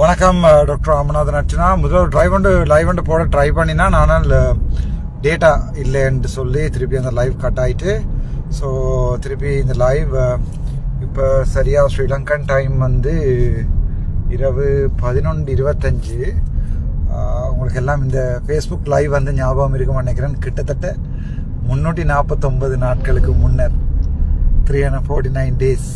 வணக்கம் டாக்டர் ராமநாதன் அர்ச்சனா. முதல்ல ட்ரைவ் வந்து லைவ் வந்து போட ட்ரை பண்ணினா நானும் டேட்டா இல்லைன்னு சொல்லி திருப்பி அந்த லைவ் கட் ஆகிட்டு ஸோ திருப்பி இந்த லைவ் இப்போ சரியாக ஸ்ரீலங்கன் டைம் வந்து இரவு பதினொன்று இருபத்தஞ்சு. உங்களுக்கு எல்லாம் இந்த ஃபேஸ்புக் லைவ் வந்து ஞாபகம் இருக்கும்னு நினைக்கிறேன். கிட்டத்தட்ட முன்னூற்றி நாற்பத்தொம்பது நாட்களுக்கு முன்னர். Three hundred forty nine days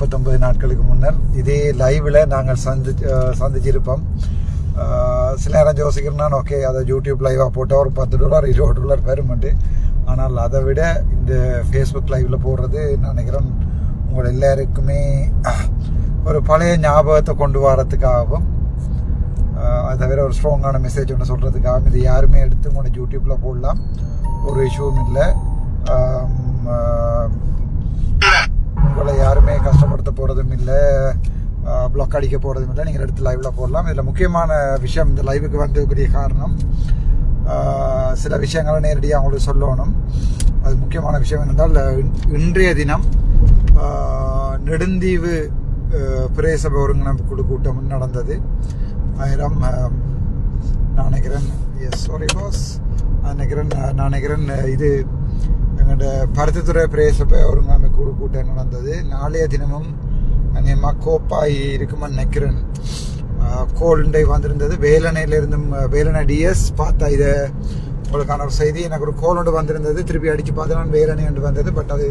நாற்பத்தொம்பது நாட்களுக்கு முன்னர் இதே லைவில் நாங்கள் சந்தி சந்திச்சிருப்போம். சில நேரம் யோசிக்கிறோம்னா ஓகே அதை யூடியூப் லைவாக போட்டால் ஒரு பத்து டாலர் இருபது டாலர் வருமெண்டு ஆனால் அதை விட இந்த ஃபேஸ்புக் லைவில் போடுறது நான் நினைக்கிறேன் உங்கள் எல்லாருக்குமே ஒரு பழைய ஞாபகத்தை கொண்டு வரத்துக்காகவும் அதை தவிர ஒரு ஸ்ட்ராங்கான மெசேஜ் ஒன்று சொல்கிறதுக்காகவும் இது யாருமே எடுத்து உங்களோட யூடியூப்பில் போடலாம். ஒரு இஷ்யூவும் இல்லை ஆம், அஹ், உங்களை யாருமே கஷ்டப்படுத்த போகிறதும் இல்லை பிளாக் அடிக்க போகிறதும் இல்லை நீங்கள் எடுத்து லைவில் போடலாம். இதில் முக்கியமான விஷயம் இந்த லைவுக்கு வந்ததுக்குரிய காரணம் சில விஷயங்களை நேரடியாக அவங்களுக்கு சொல்லணும். அது முக்கியமான விஷயம் என்னென்றால் இன்றைய தினம் நெடுந்தீவு ஆஹ், பிரதேச ஒருங்கிணைப்பு குழு கூட்டம் நடந்தது. ஆயிரம் நான் நினைக்கிறேன் எஸ் சாரி பாஸ் நான் நினைக்கிறேன் நான் நினைக்கிறேன் இது எங்களோட பருத்தித்துறை பிரதேச ஒருங்கிணைப்பு குழு கூட்டம் நடந்தது. நாளைய தினமும் அநேகமாக கோப்பாய் இருக்குமான்னு நினைக்கிறேன். கோல்டை வந்திருந்தது. வேலனையிலிருந்து வேலனை டிஎஸ் பார்த்தா இதை உங்களுக்கான ஒரு செய்தி. எனக்கு ஒரு கோல் ஒன்று வந்திருந்தது. திருப்பி அடித்து பார்த்து நான் வேலனை ஒன்று வந்தது. பட் அது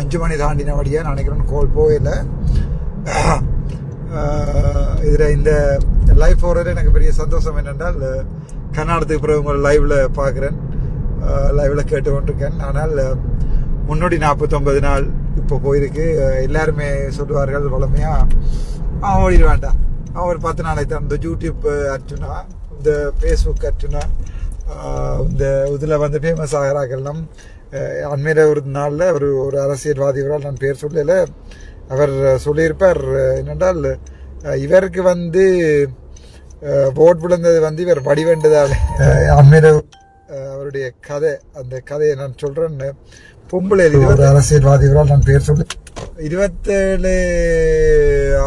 அஞ்சு மணி தாண்டின வழியாக நினைக்கிறேன் கோல் போயில இதில் இந்த லைவ் போகிறது எனக்கு பெரிய சந்தோஷம் என்னென்றால் கர்நாடகத்துக்கு பிறகு உங்கள் லைவில் பார்க்குறேன். லைவில் கேட்டு கொண்டிருக்கேன் ஆனால் முன்னூற்றி நாற்பத்தொம்பது நாள் இப்போ போயிருக்கு. எல்லாருமே சொல்லுவார்கள் வளமையாக அவன் ஓடிட வேண்டாம். அவன் ஒரு பத்து நாளைக்கு தான். இந்த யூடியூப் அர்ச்சுனா இந்த ஃபேஸ்புக் அர்ச்சுனா இந்த இதில் வந்து ஃபேமஸ் ஆகிறார்கள்லாம் அண்மையில் ஒரு நாளில் ஒரு ஒரு அரசியல்வாதியவரால் நான் பேர் சொல்லல. அவர் சொல்லியிருப்பார் என்னென்றால் இவருக்கு வந்து ஓட் விழுந்தது வந்து இவர் வடிவேண்டதால். அண்மையில் அவருடைய கதை அந்த கதையை நான் சொல்கிறேன் பொம்பளை ஒரு அரசியல்வாதி இவரால் நான் பேர் சொல்லி இருபத்தேழு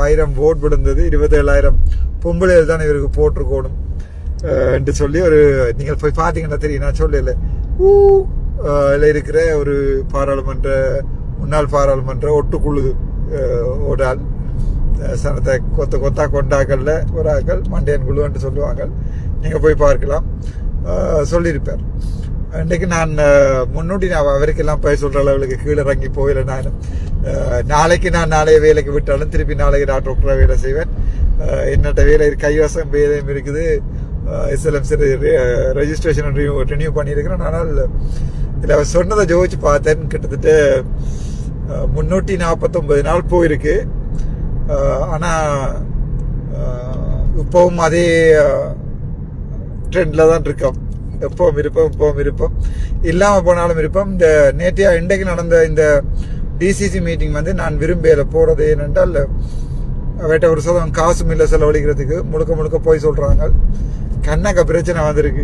ஆயிரம் ஓட் விழுந்தது இருபத்தேழாயிரம் பொம்பளைகள் தான் இவருக்கு போட்டிருக்கணும் என்று சொல்லி ஒரு நீங்கள் போய் பார்த்தீங்கன்னா தெரியும் நான் சொல்லல. ஊ இருக்கிற ஒரு பாராளுமன்ற முன்னாள் பாராளுமன்ற ஒட்டுக்குழுது ஒரு ஆள் சனத்தை கொத்த கொத்தா கொண்டாக்கல்ல ஒரு ஆக்கள் மண்டையன் குழுன்னு சொல்லுவாங்க. நீங்கள் போய் பார்க்கலாம். சொல்லியிருப்பார். இன்றைக்கு நான் முன்னூட்டி நான் அவருக்கெல்லாம் போய் சொல்கிற அளவுக்கு கீழே இறங்கி போயில நான் நாளைக்கு நான் நாளைய வேலைக்கு விட்டாலும் திருப்பி நாளைக்கு நான் டாக்டராக வேலை செய்வேன். என்னட்ட வேலை கைவசம் வேலையும் இருக்குது. எஸ்எல்எம்சி ரெஜிஸ்ட்ரேஷன் ரினியூ பண்ணியிருக்கிறேன். ஆனால் இதில் அவர் சொன்னதை ஜோதிச்சு பார்த்தேன். கிட்டத்தட்ட முன்னூற்றி நாற்பத்தொம்பது நாள் போயிருக்கு. ஆனால் இப்போவும் அதே ட்ரெண்டில் தான் இருக்கோம். எப்போவும் இருப்போம் இப்பவும் இருப்போம். இல்லாமல் போனாலும் இருப்போம். இந்த நேற்றையா இன்றைக்கு நடந்த இந்த டிசிசி மீட்டிங் வந்து நான் விரும்பல போகிறது ஏனென்றால் அவட்ட ஒரு சதம் காசும் இல்லை செலவழிக்கிறதுக்கு. முழுக்க முழுக்க போய் சொல்கிறாங்க கண்ணக்க பிரச்சனை வந்திருக்கு.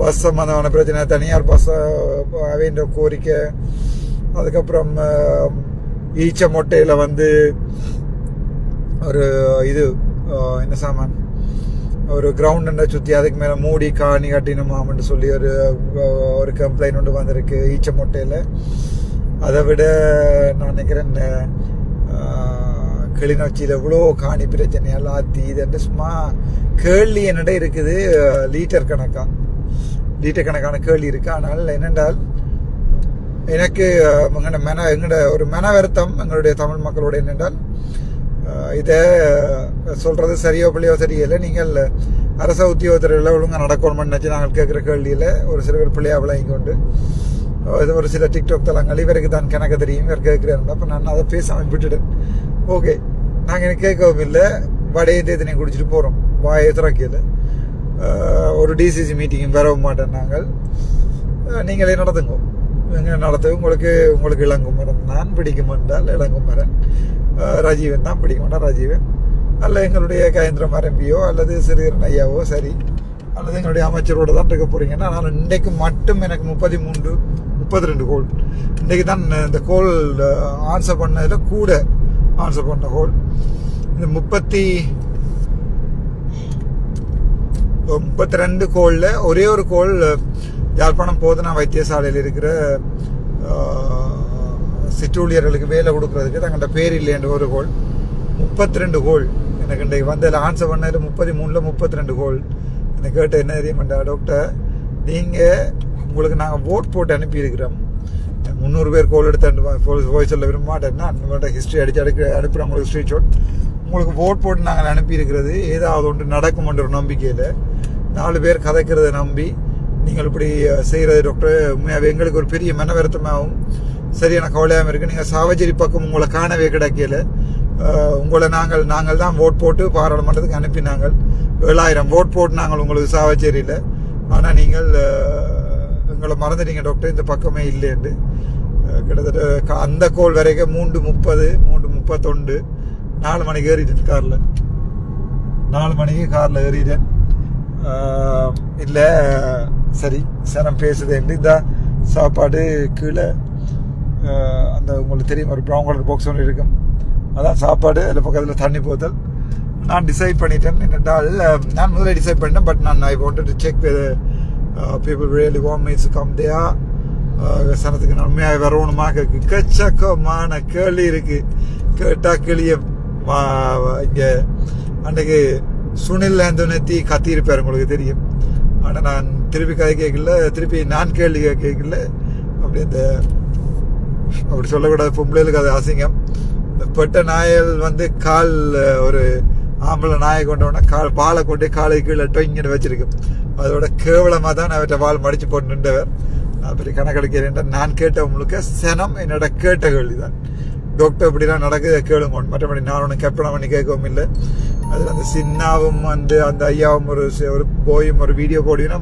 பஸ் சம்மந்தமான பிரச்சனை தனியார் பஸ் அவைன்ற கோரிக்கை. அதுக்கப்புறம் ஈச்ச மொட்டையில் வந்து ஒரு இது என்ன சாமான்? ஒரு கிரவுண்டை சுற்றி அதுக்கு மேலே மூடி காணி கட்டினமாம்னு சொல்லி ஒரு ஒரு கம்ப்ளைண்ட் ஒன்று வந்திருக்கு ஈச்ச மொட்டையில். அதை விட நான் நினைக்கிறேன் அஹ், கிளிநொச்சியில் எவ்வளோ காணி பிரச்சனையெல்லாம் ஆத்தி இதுன்ட்டு சும்மா கேள்வி என்னடா இருக்குது லீட்டர் கணக்காக லீட்டர் கணக்கான கேள்வி இருக்குது ஆனால் என்னென்றால் எனக்கு எங்களோட மன எங்களோட ஒரு மன வருத்தம் எங்களுடைய தமிழ் மக்களோட என்னென்றால் இதை சொல்கிறது சரியோ பிள்ளையோ சரியில்லை நீங்கள் அரச உத்தியோகத்தர்களை ஒழுங்காக நடக்கணும்னு நினச்சி நாங்கள் கேட்குற கேள்வியில் ஒரு சில பேர் பிள்ளையா விளங்கி கொண்டு இது ஒரு சில டிக்டாக் தளங்கள். இவருக்கு தான் கணக்கு தெரியும். இவர் கேட்குறாரு அப்போ நான் அதை பேசாமல் விட்டுட்டேன். ஓகே. நாங்கள் எனக்கு கேட்கவும் இல்லை. வடையை தேத்தனை குடிச்சிட்டு போகிறோம் வாயை திறக்கையில் ஒரு டிசிசி மீட்டிங்கும் வரவும் மாட்டேன் நாங்கள். நீங்களே நடத்துங்க எங்க நடத்த? உங்களுக்கு உங்களுக்கு இளங்குமரன். நான் பிடிக்கும் என்றால் இளங்குமரன். ரஜீவன் தான் பிடிக்கும்னா ரஜீவன். அல்ல எங்களுடைய கயந்திரம் எம்பியோ அல்லது சிறுகிரன் ஐயாவோ சரி. அல்லது எங்களுடைய அமைச்சரோட தான் இருக்க போகிறீங்கன்னா நான் இன்றைக்கு மட்டும் எனக்கு முப்பத்தி மூன்று முப்பத்தி ரெண்டு கோல் இன்றைக்கு தான் இந்த கோல் ஆன்சர் பண்ணதில் கூட ஆன்சர் பண்ண கோல் இந்த முப்பத்தி முப்பத்தி ரெண்டு கோலில் ஒரே ஒரு கோல் யாழ்ப்பாணம் போதனா வைத்தியசாலையில் இருக்கிற சிற்றூழியர்களுக்கு வேலை கொடுக்கறதுக்கு தங்கள்கிட்ட பேர் இல்லைன்ற ஒரு கோல் முப்பத்தி ரெண்டு கோல் எனக்கு இன்றைக்கு வந்ததில் ஆன்சர் பண்ணதில் முப்பத்தி மூணில் முப்பத்தி ரெண்டு கோல் என்னை கேட்ட என்ன தெரியுமாண்டா டாக்டர் நீங்கள் உங்களுக்கு நாங்கள் ஓட் போட்டு அனுப்பியிருக்கிறோம். முந்நூறு பேர் கோல் எடுத்து போய் சொல்ல விரும்ப மாட்டேன்னா உங்கள்கிட்ட ஹிஸ்ட்ரி அடித்து அடுக்க அனுப்புகிறோம் உங்களுக்கு ஷோட் உங்களுக்கு ஓட் போட்டு நாங்கள் அனுப்பியிருக்கிறது ஏதாவது ஒன்று நடக்கும்ன்ற ஒரு நம்பிக்கையில் நாலு பேர் கதைக்கிறத நம்பி நீங்கள் இப்படி செய்கிறது டாக்டர் உண்மையாகவே எங்களுக்கு ஒரு பெரிய மன வருத்தமாகவும் சரியான கவலையாகவும் இருக்குது நீங்கள் சாவச்சேரி பக்கம் உங்களை காணவே கிடைக்கல. உங்களை நாங்கள் நாங்கள் தான் ஓட் போட்டு பாராளுமன்றத்துக்கு அனுப்பினாங்க ஏழாயிரம் ஓட் போட்டு நாங்கள் உங்களுக்கு சாவச்சேரியில் ஆனால் நீங்கள் எங்களை மறந்துட்டீங்க டாக்டர் இந்த பக்கமே இல்லைன்னு கிட்டத்தட்ட அந்த கோல் வரைக்கும் மூன்று முப்பது மூன்று முப்பத்தொண்டு நாலு மணிக்கு ஏறிட்டேன் காரில் நாலு மணிக்கு காரில் ஏறிட்டேன். இல்லை சரி சரம் பேசுதேன் இதான் சாப்பாடு கீழே அந்த உங்களுக்கு தெரியும் ஒரு ப்ரௌன் கலர் பாக்ஸ் ஒன்று இருக்கும். அதான் சாப்பாடு அதில் பக்கத்தில் தண்ணி போத்தல். நான் டிசைட் பண்ணிட்டேன். என்னென்றால் நான் முதல்ல டிசைட் பண்ணிட்டேன் பட் நான் I wanted to check people really want me to come there சனத்துக்கு நன்மையாக வரணுமாக எக்கச்சக்கமான கேள்வி இருக்குது கேட்டால் கிளிய இங்கே அன்றைக்கு சுனில் ஆந்தோனத்தி கத்தியிருப்பார் உங்களுக்கு தெரியும். ஆனால் நான் திருப்பி கதை கேட்கல திருப்பி நான் கேள்வி கேட்கல அப்படி இந்த அப்படி சொல்லக்கூடாது. பொம்பளைகளுக்கு அது அசிங்கம். இந்த பெட்ட நாயல் வந்து கால் ஒரு ஆம்பளை நாயை கொண்டோன்னா கால் பாலை கொண்டு காலை கீழே டொங்கிட்டு வச்சிருக்கும் அதோட கேவலமாக தான் அவற்றை வால் மடிச்சு போட்டு நின்றவர். அப்படி கணக்கெடுக்கிறேன் நான் கேட்ட உங்களுக்கு சனம் என்னோட கேட்ட கேள்வி தான். டாக்டர் இப்படிலாம் நடக்குது கேளுங்க. மற்றபடி நான் ஒன்றும் கற்பனை பண்ணி கேட்கவும் இல்லை. அதில் அந்த சின்னாவும் வந்து அந்த ஐயாவும் ஒரு ஒரு போயும் ஒரு வீடியோ போடினா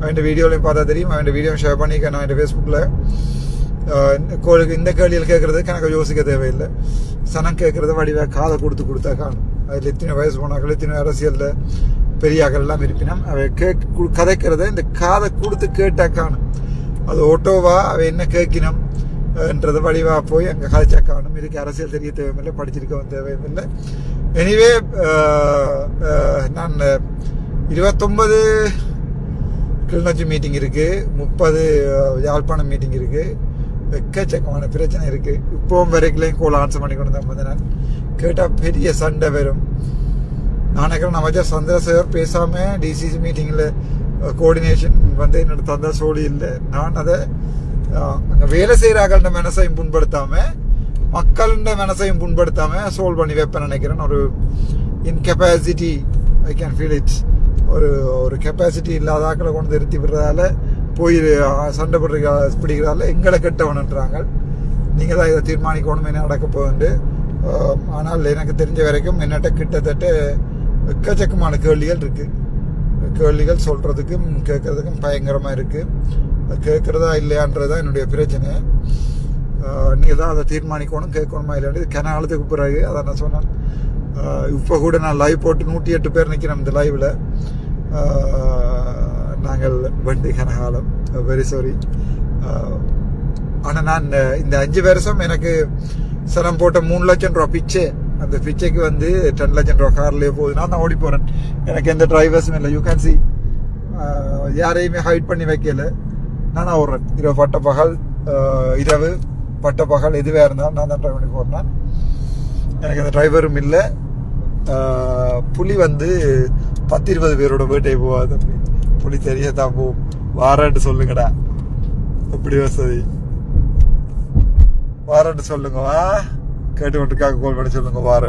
அவன் வீடியோலையும் பார்த்தா தெரியும். அவன் வீடியோ ஷேர் பண்ணிக்க நான் என் ஃபேஸ்புக்கில் இந்த கேள்வியில் கேட்கறது கணக்கு யோசிக்க தேவையில்லை சனம் கேட்கறத வடிவாக காதை கொடுத்து கொடுத்தா காணும் அதில் எத்தனை வயசு போனாக்கள் எத்தனை அரசியலில் பெரியாக்கள் எல்லாம் இருப்பினும் அவை கேக் கதைக்கிறத இந்த காதை கொடுத்து கேட்டா காணும் அது ஓட்டோவா அவை என்ன கேட்கினோம் என்றது வடிவாக போய் அங்கே கதைச்சா காணும் இதுக்கு அரசியல் தெரிய தேவையில்லை படிச்சிருக்கவும் தேவையில்லை எனிவே நான் இருபத்தொன்பது கிளிநொச்சி மீட்டிங் இருக்குது முப்பது யாழ்ப்பாணம் மீட்டிங் இருக்குது எக்கச்சக்கமான பிரச்சனை இருக்கு. இப்போவும் வரைக்கும் கோல் ஆன்சர் பண்ணி கொண்டு தான். நான் கேட்டால் பெரிய சண்டை வரும். நான் நினைக்கிறேன் அமைச்சர் சந்திரசேகர் பேசாம டிசிசி மீட்டிங்கில் கோஆர்டினேஷன் வந்து என்னோட தந்த சோழி இல்லை. நான் அதை அங்கே வேலை செய்கிறார்கள்ட மனசையும் புண்படுத்தாம மக்கள்கிட்ட மனசையும் புண்படுத்தாம சோல்வ் பண்ணி வைப்பேன் நினைக்கிறேன். ஒரு incapacity I can feel it's ஒரு ஒரு கெப்பாசிட்டி இல்லாத ஆக்களை கொண்டு நிறுத்தி விடுறதால போய் சண்டை போடுற பிடிக்கிறதால எங்களை கெட்டவனுன்றாங்க. நீங்கள் தான் இதை தீர்மானிக்கணும் என்ன நடக்க போகுது. ஆனால் எனக்கு தெரிஞ்ச வரைக்கும் என்னட்ட கிட்டத்தட்ட எக்கச்சக்கமான கேள்விகள் இருக்குது கேள்விகள் சொல்கிறதுக்கும் கேட்குறதுக்கும் பயங்கரமாக இருக்குது கேட்குறதா இல்லையான்றது தான் என்னுடைய பிரச்சனை. நீங்கள் தான் அதை தீர்மானிக்கணும் கேட்கணுமா இல்லையாண்டு காலத்துக்கு பிறகு அதை நான் சொன்னேன். இப்போ கூட நான் லைவ் போட்டு நூற்றி எட்டு பேர் நிற்கிறேன் இந்த லைவில் நாங்கள் வண்டி கனகாலம் வெரி சாரி ஆனால் நான் uh, இந்த அஞ்சு வருஷம் எனக்கு சிரம் போட்ட மூணு லட்சம் ரூபா பிச்சை. அந்த பிச்சைக்கு வந்து டென் லட்சம் ரூபா கார்லேயே போகுதுன்னா நான் ஓடி போகிறேன் எனக்கு எந்த டிரைவர்ஸும் இல்லை. யூ கேன் சி யாரையுமே ஹைட் பண்ணி வைக்கல. நான் ஓடுறேன். இரவு பட்ட பகல் uh, இரவு பட்ட பகல் எதுவாக இருந்தாலும் நான் தான் ட்ரைவ் பண்ணி போடுறேன். எனக்கு அந்த டிரைவரும் இல்லை. Uh, புலி வந்து பத்து இருபது பேரோட வேட்டை போகாது புளி தெரிய போ? வாரன்ட்டு சொல்லுங்கடா. எப்படி வசதி? வாரன்ட்டு சொல்லுங்க கேட்டு மட்டுக்காக கோல் பண்ணி சொல்லுங்க வாரன்